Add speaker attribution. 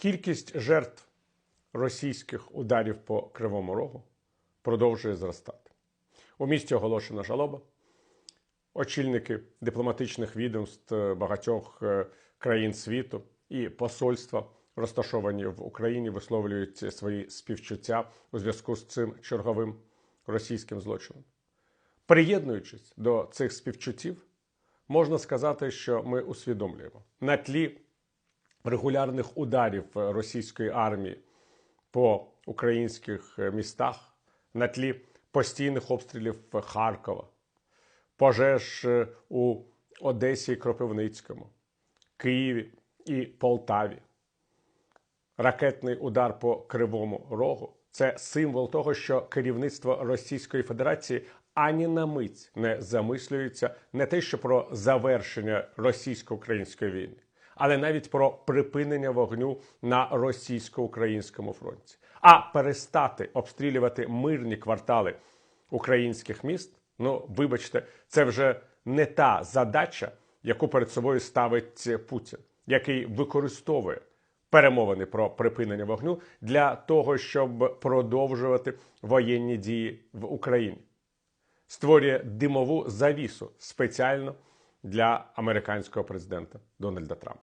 Speaker 1: Кількість жертв російських ударів по Кривому Рогу продовжує зростати. У місті оголошена жалоба. Очільники дипломатичних відомств багатьох е, країн світу і посольства, розташовані в Україні, висловлюють свої співчуття у зв'язку з цим черговим російським злочином. Приєднуючись до цих співчуттів, можна сказати, що ми усвідомлюємо на тлі регулярних ударів російської армії по українських містах, на тлі постійних обстрілів Харкова, пожеж у Одесі і Кропивницькому, Києві і Полтаві. Ракетний удар по Кривому Рогу це символ того, що керівництво Російської Федерації ані на мить не замислюється не те, що про завершення російсько-української війни, але навіть про припинення вогню на російсько-українському фронті, а перестати обстрілювати мирні квартали українських міст. Ну, вибачте, це вже не та задача, яку перед собою ставить Путін, який використовує перемовини про припинення вогню для того, щоб продовжувати воєнні дії в Україні, створює димову завісу спеціально для американського президента Дональда Трампа.